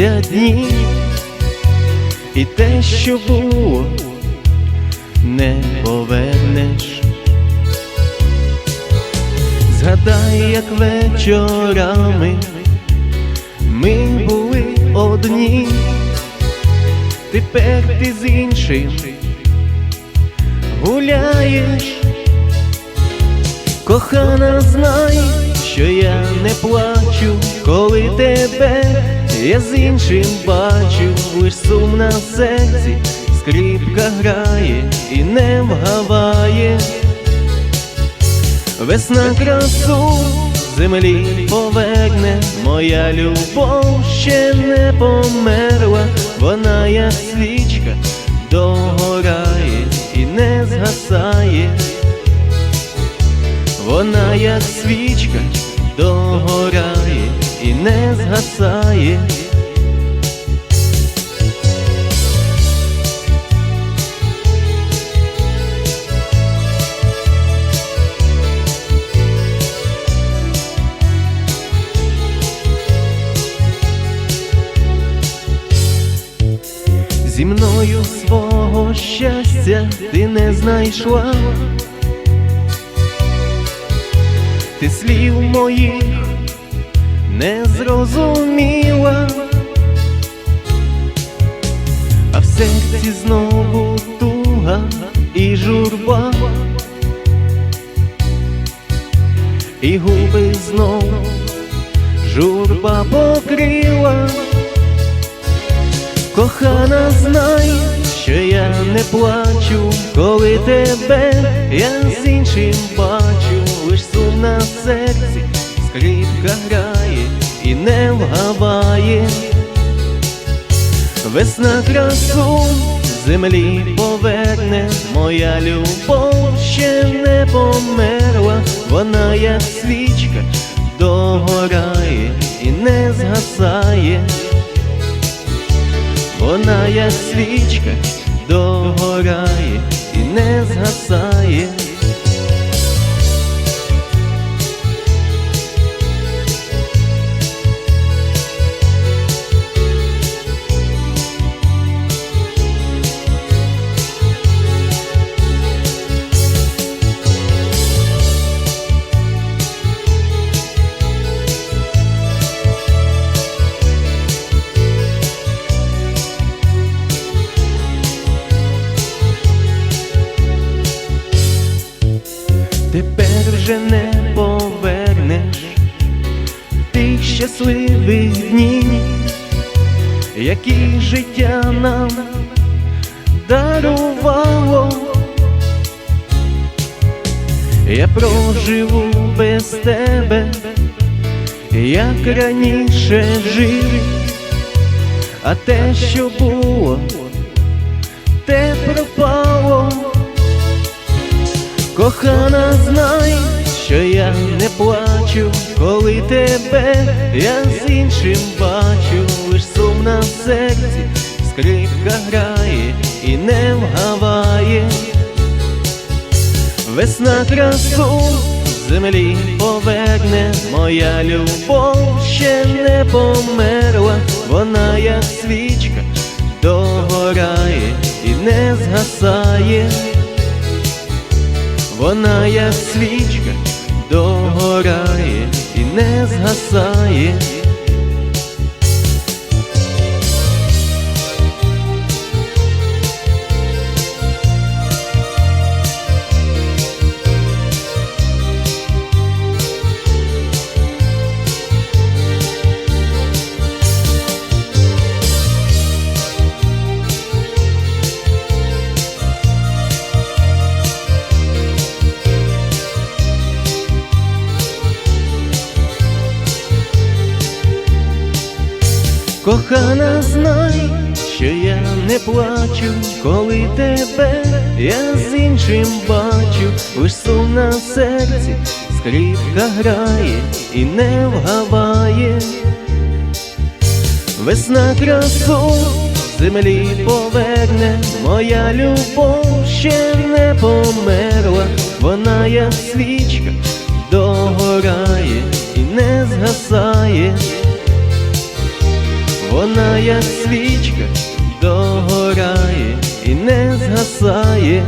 пройдуться дні, і те, що було, не повернеш. Згадай, як вечорами ми були одні, тепер ти з іншим гуляєш, кохана, знай, що я не плачу, коли тебе я з іншим бачу, лиш сум на серці, скрипка грає і не вгаває. Весна красу землі поверне, моя любов ще не померла, вона як свічка догорає і не згасає, вона як свічка згасає. Зі мною свого щастя ти не знайшла, ти слів моїх не зрозуміла, а в серці знову туга і журба, і губи знов журба покрила. Кохана, знай, що я не плачу, коли тебе я з іншим бачу, лиш сум на серці, скрипка грає і не вгаває. Весна красу землі поверне, моя любов ще не померла, вона як свічка догорає і не згасає. Вона як свічка догорає і не згасає. Вже не повернеш тих щасливих днів, які життя нам дарувало. Я проживу без тебе, як раніше жив, а те, що було, те пропало. Кохана, знай, що я не плачу, коли тебе я з іншим бачу, лиш сум на серці, скрипка грає і не вгаває. Весна красу землі поверне, моя любов ще не померла, вона як свічка догорає і не згасає. Вона як свічка догорає і не згасає. Кохана, знай, що я не плачу, коли тебе я з іншим бачу, лиш сум на серці, скрипка грає і не вгаває. Весна красу землі поверне, моя любов ще не померла, вона як свічка догорає і не згасає. Вона як свічка догорає і не згасає,